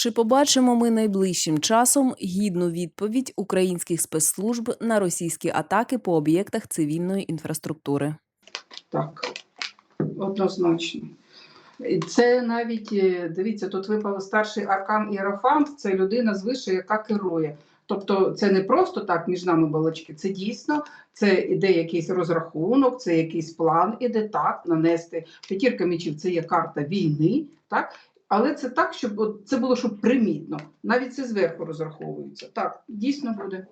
Чи побачимо ми найближчим часом гідну відповідь українських спецслужб на російські атаки по об'єктах цивільної інфраструктури? Так, однозначно. Це навіть е, дивіться, тут випав старший аркан Іерофант, це людина звише, яка керує. Тобто це не просто так між нами балачки, це дійсно це іде якийсь розрахунок, це якийсь план, іде так нанести. П'ятірка мечів це є карта війни, так? Але це так, щоб це було щоб примітно. Навіть це зверху розраховується. Так, дійсно буде.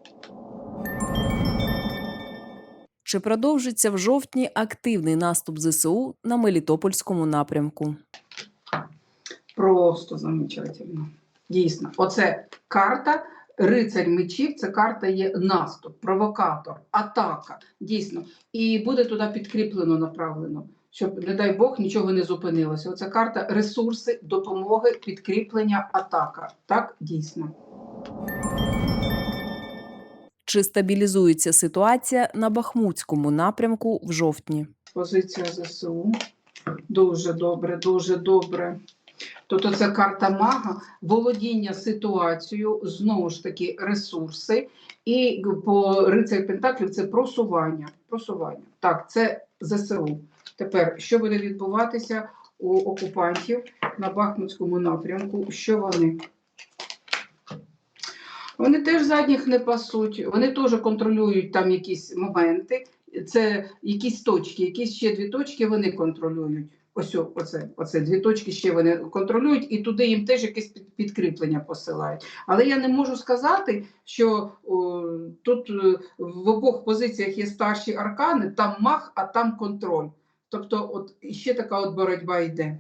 Чи продовжиться в жовтні активний наступ ЗСУ на Мелітопольському напрямку? Просто замечательно. Дійсно, оце карта. Рицарь мечів це карта є наступ, провокатор, атака. Дійсно. І буде туди підкріплено, направлено, щоб, не дай Бог, нічого не зупинилося. Оце карта ресурси, допомоги, підкріплення, атака. Так, дійсно. Чи стабілізується ситуація на Бахмутському напрямку в жовтні? Позиція ЗСУ. Дуже добре, дуже добре. Тобто це карта мага, володіння ситуацією, знову ж таки, ресурси. І по рицарь Пентаклів це просування. просування. Так, це ЗСУ. Тепер, що буде відбуватися у окупантів на Бахмутському напрямку? Що вони? Вони теж задніх не пасуть, вони теж контролюють там якісь моменти. Це якісь точки, якісь ще дві точки вони контролюють. Ось оце, оце дві точки ще вони контролюють, і туди їм теж якесь підкріплення посилають. Але я не можу сказати, що о, тут е, в обох позиціях є старші аркани, там мах, а там контроль. Тобто, от ще така от боротьба йде.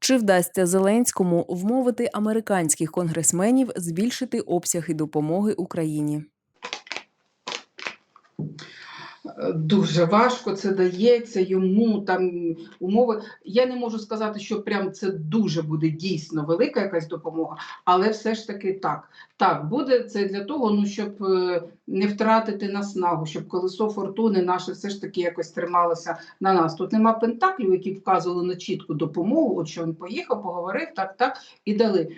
Чи вдасться Зеленському вмовити американських конгресменів збільшити обсяги допомоги Україні? Дуже важко це дається йому там умови. Я не можу сказати, що прям це дуже буде дійсно велика якась допомога, але все ж таки так. Так, буде це для того, ну щоб е, не втратити наснагу, щоб колесо фортуни наше все ж таки якось трималося на нас. Тут нема пентаклів, які вказували на чітку допомогу. От що він поїхав, поговорив, так, так і дали.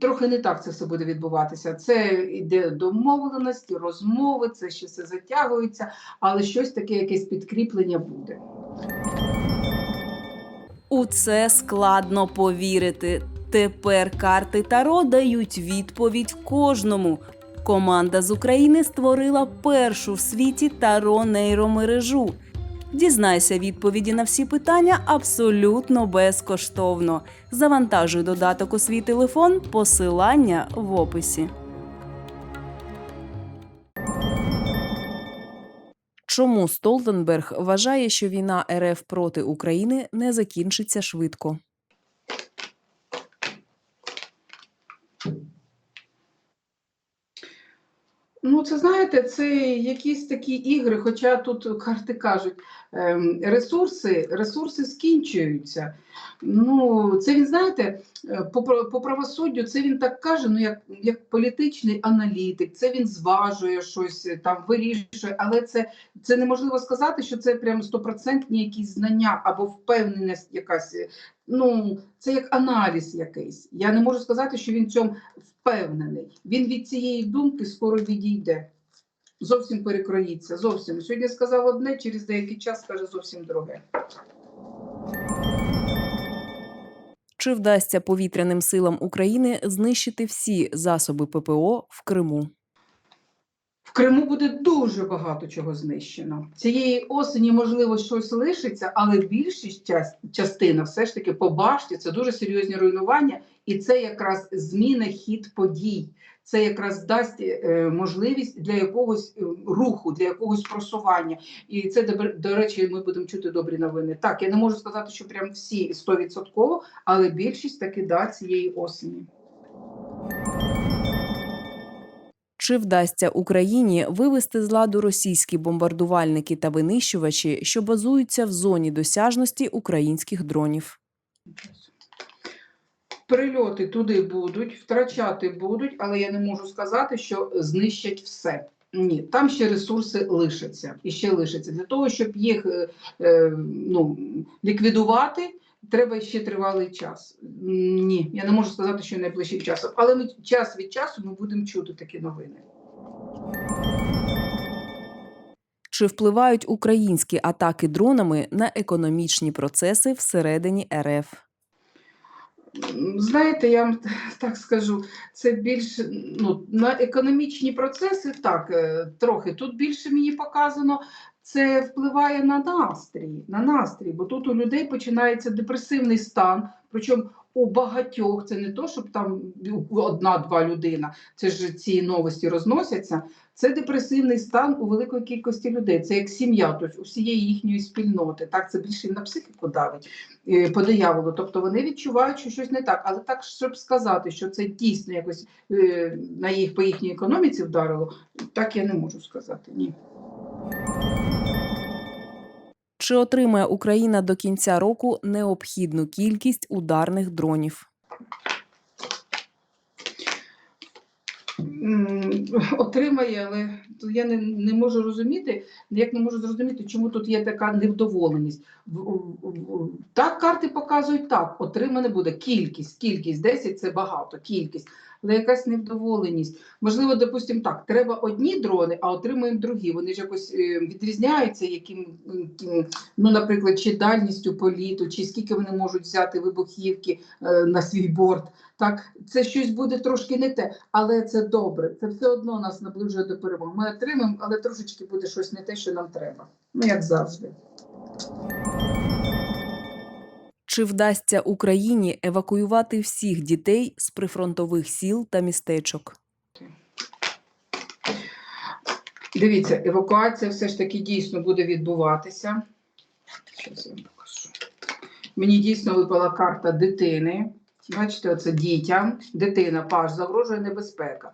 Трохи не так це все буде відбуватися. Це іде домовленості, розмови, це ще все затягується але щось таке, якесь підкріплення буде. У це складно повірити. Тепер карти Таро дають відповідь кожному. Команда з України створила першу в світі Таро нейромережу. Дізнайся відповіді на всі питання абсолютно безкоштовно. Завантажуй додаток у свій телефон, посилання в описі. Чому Столтенберг вважає, що війна РФ проти України не закінчиться швидко? Ну, це знаєте, це якісь такі ігри, хоча тут карти кажуть, ем, ресурси, ресурси скінчуються. Ну, це він, знаєте, е, по, по правосуддю це він так каже, ну як, як політичний аналітик, це він зважує щось, е, там вирішує, але це, це неможливо сказати, що це прям стопроцентні якісь знання або впевненість якась. Ну, це як аналіз якийсь. Я не можу сказати, що він в цьому впевнений. Він від цієї думки скоро відійде. Зовсім перекроїться. Зовсім. Сьогодні сказав одне, через деякий час скаже зовсім друге. Чи вдасться повітряним силам України знищити всі засоби ППО в Криму? В Криму буде дуже багато чого знищено. Цієї осені, можливо, щось лишиться, але більшість частина все ж таки по башті це дуже серйозні руйнування, і це якраз зміна хід подій. Це якраз дасть е, можливість для якогось е, руху, для якогось просування. І це до, речі, ми будемо чути добрі новини. Так, я не можу сказати, що прям всі 100%, але більшість таки да цієї осені. Чи вдасться Україні вивести з ладу російські бомбардувальники та винищувачі, що базуються в зоні досяжності українських дронів? Прильоти туди будуть, втрачати будуть, але я не можу сказати, що знищать все. Ні, там ще ресурси лишаться і ще лишаться. Для того, щоб їх е, е, ну, ліквідувати, треба ще тривалий час. Ні, я не можу сказати, що найближчим часом, але ми час від часу ми будемо чути такі новини. Чи впливають українські атаки дронами на економічні процеси всередині РФ? Знаєте, я вам так скажу, це більше ну, на економічні процеси, так, е, трохи. Тут більше мені показано, це впливає на настрій, на настрій, бо тут у людей починається депресивний стан, причому у багатьох це не то, щоб там одна-два людина, це ж ці новості розносяться. Це депресивний стан у великої кількості людей. Це як сім'я, тобто усієї їхньої спільноти. Так, це більше на психіку давить е, по дияволу. Тобто вони відчувають, що щось не так. Але так, щоб сказати, що це дійсно якось е, на їх по їхній економіці вдарило, так я не можу сказати. Ні. Чи отримає Україна до кінця року необхідну кількість ударних дронів? Отримає, але я не, не можу розуміти, як не можу зрозуміти, чому тут є така невдоволеність. Так, карти показують так, отримане буде кількість, кількість 10 це багато, кількість, але якась невдоволеність. Можливо, допустимо, так, треба одні дрони, а отримуємо другі. Вони ж якось е, відрізняються, яким, ну, наприклад, чи дальністю політу, чи скільки вони можуть взяти вибухівки е, на свій борт. Так, це щось буде трошки не те, але це добре. Це все одно нас наближує до перемоги. Ми отримаємо, але трошечки буде щось не те, що нам треба. Ну, як завжди. Чи вдасться Україні евакуювати всіх дітей з прифронтових сіл та містечок? Дивіться, евакуація все ж таки дійсно буде відбуватися. Мені дійсно випала карта дитини. Бачите, оце дітям, дитина, паш, загрожує небезпека.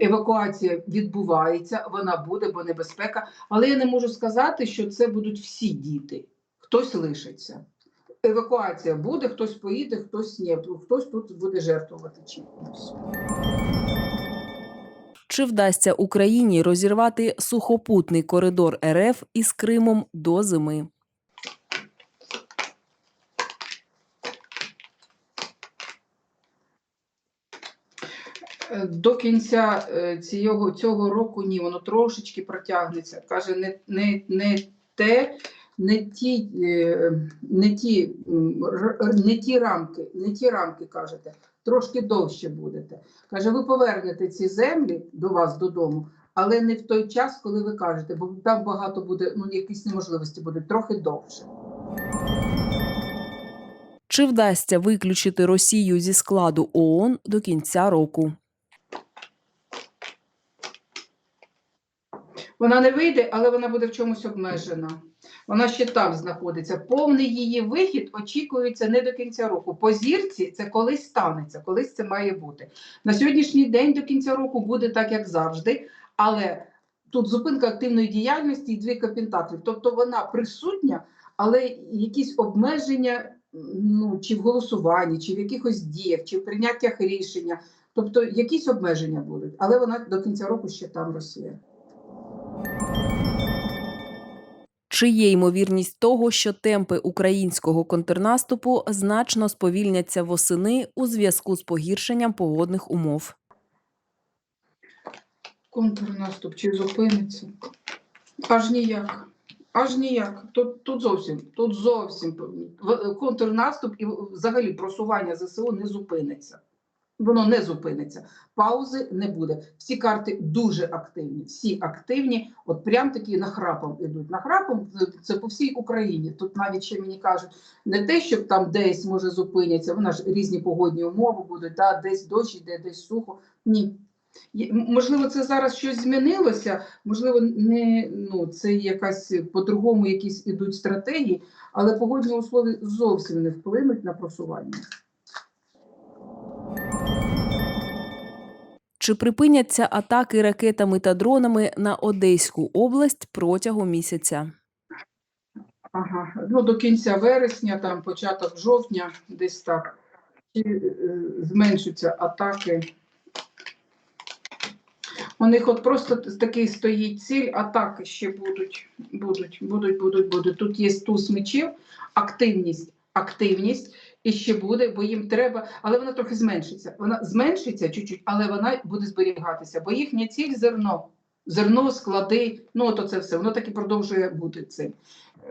Евакуація відбувається, вона буде, бо небезпека. Але я не можу сказати, що це будуть всі діти. Хтось лишиться. Евакуація буде, хтось поїде, хтось ні. Хтось тут буде жертвувати чимось. Чи вдасться Україні розірвати сухопутний коридор РФ із Кримом до зими? Е, До кінця е, цього, цього року ні, воно трошечки протягнеться. Каже, не, не, не те, не ті, е, не ті, не ті рамки, не ті рамки кажете, трошки довше будете. Каже, ви повернете ці землі до вас додому, але не в той час, коли ви кажете, бо там багато буде, ну якісь неможливості будуть, трохи довше. Чи вдасться виключити Росію зі складу ООН до кінця року? Вона не вийде, але вона буде в чомусь обмежена. Вона ще там знаходиться. Повний її вихід очікується не до кінця року. По зірці це колись станеться, колись це має бути. На сьогоднішній день до кінця року буде так, як завжди, але тут зупинка активної діяльності і двійка пентаклів. Тобто вона присутня, але якісь обмеження ну, чи в голосуванні, чи в якихось діях, чи в прийняттях рішення. Тобто якісь обмеження будуть, але вона до кінця року ще там Росія. Чи є ймовірність того, що темпи українського контрнаступу значно сповільняться восени у зв'язку з погіршенням погодних умов? Контрнаступ чи зупиниться? Аж ніяк. Аж ніяк. Тут, тут зовсім, тут зовсім контрнаступ і взагалі просування ЗСУ не зупиниться. Воно не зупиниться. Паузи не буде. Всі карти дуже активні. Всі активні, от прям такі нахрапом ідуть. Нахрапом це по всій Україні. Тут навіть ще мені кажуть, не те, щоб там десь може зупиняться, вона ж різні погодні умови будуть, да, десь дощ йде, десь сухо. Ні. Можливо, це зараз щось змінилося, можливо, не ну це якась по-другому якісь ідуть стратегії, але погодні услови зовсім не вплинуть на просування. Чи припиняться атаки ракетами та дронами на Одеську область протягом місяця? Ага, ну до кінця вересня, там початок жовтня, десь так. Чи е, зменшаться атаки. У них от просто такий стоїть ціль, атаки ще будуть, будуть, будуть, будуть, будуть. Тут є туз мечів, активність, активність і ще буде, бо їм треба, але вона трохи зменшиться. Вона зменшиться чуть-чуть, але вона буде зберігатися, бо їхня ціль зерно. Зерно, склади, ну от це все, воно так і продовжує бути цим.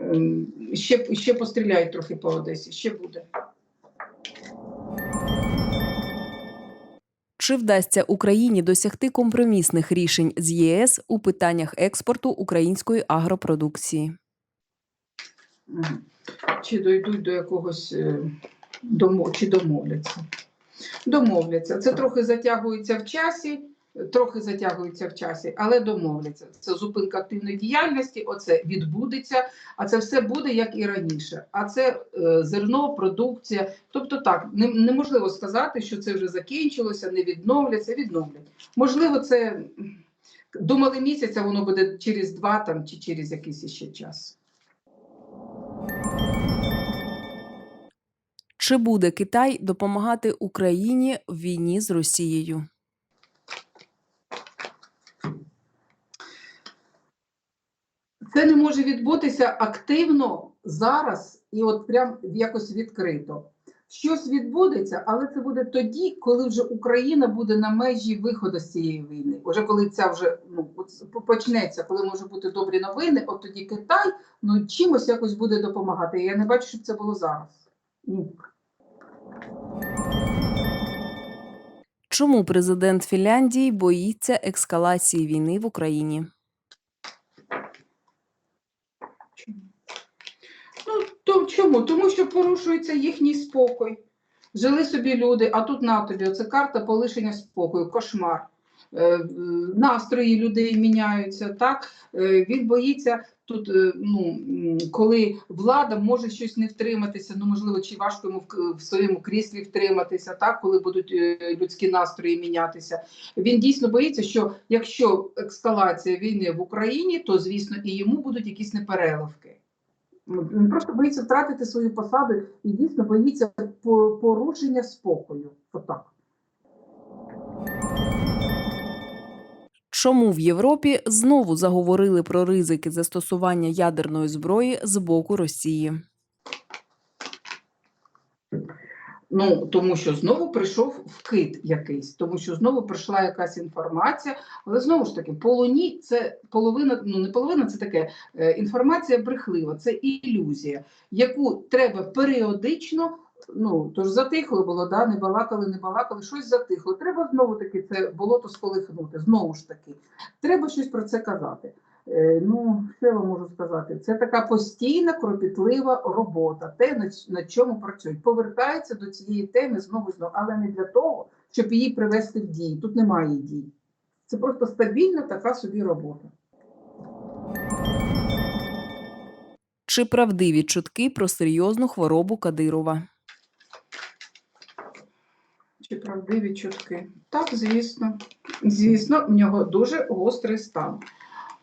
Ем, Ще, ще постріляють трохи по Одесі, ще буде. Чи вдасться Україні досягти компромісних рішень з ЄС у питаннях експорту української агропродукції? Чи дійдуть до якогось чи домовляться? Домовляться. Це трохи затягується в часі, трохи затягується в часі, але домовляться. Це зупинка активної діяльності, оце відбудеться, а це все буде як і раніше. А це е, зерно, продукція. Тобто так, не, неможливо сказати, що це вже закінчилося, не відновляться, відновлять. Можливо, це думали місяця, воно буде через два там чи через якийсь іще час. Чи буде Китай допомагати Україні в війні з Росією? Це не може відбутися активно зараз і от прям якось відкрито. Щось відбудеться, але це буде тоді, коли вже Україна буде на межі виходу з цієї війни. Уже коли ця вже ну почнеться, коли може бути добрі новини, от тоді Китай ну чимось якось буде допомагати. Я не бачу, щоб це було зараз. Ні. Чому президент Фінляндії боїться ескалації війни в Україні? Ну то чому? Тому що порушується їхній спокій. Жили собі люди, а тут на тобі. Оце карта полишення спокою, кошмар. Е, е, Настрої людей міняються. Так Е, він боїться тут, ну коли влада може щось не втриматися. Ну можливо, чи важко йому в, своєму кріслі втриматися, так коли будуть людські настрої мінятися. Він дійсно боїться, що якщо ескалація війни в Україні, то звісно і йому будуть якісь непереливки. Ну, Він просто боїться втратити свою посаду і дійсно боїться порушення спокою. Отак. Чому в Європі знову заговорили про ризики застосування ядерної зброї з боку Росії? Ну тому що знову прийшов вкид якийсь, тому що знову прийшла якась інформація. Але знову ж таки, по луні це половина, ну не половина, це таке е, інформація брехлива, це ілюзія, яку треба періодично. Ну тож затихло було, да, не балакали, не балакали, щось затихло. Треба знову таки це болото сколихнути. Знову ж таки, треба щось про це казати. Е, ну, що я вам можу сказати? Це така постійна кропітлива робота, те, на, на чому працюють. Повертаються до цієї теми знову знову, але не для того, щоб її привести в дії. Тут немає дій. Це просто стабільна така собі робота. Чи правдиві чутки про серйозну хворобу Кадирова? Чи правдиві чутки? Так, звісно. Звісно, в нього дуже гострий стан.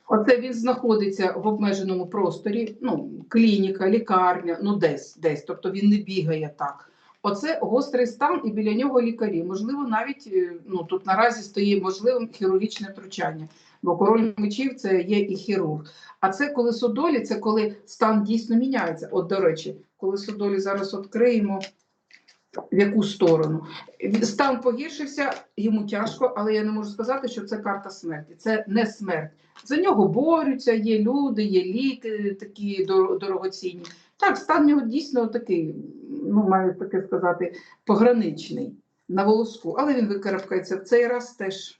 Оце він знаходиться в обмеженому просторі, ну, клініка, лікарня, ну десь, десь. Тобто він не бігає так. Оце гострий стан, і біля нього лікарі. Можливо, навіть е, ну тут наразі стоїть можливим хірургічне втручання, бо король мечів це є і хірург. А це колесо долі, це коли стан дійсно міняється. От, до речі, колесо долі зараз відкриємо. В яку сторону стан погіршився, йому тяжко, але я не можу сказати, що це карта смерті. Це не смерть. За нього борються, є люди, є ліки такі дор- дорогоцінні. Так, стан його дійсно такий, ну маю таке сказати, пограничний на волоску, але він викарабкається в цей раз теж.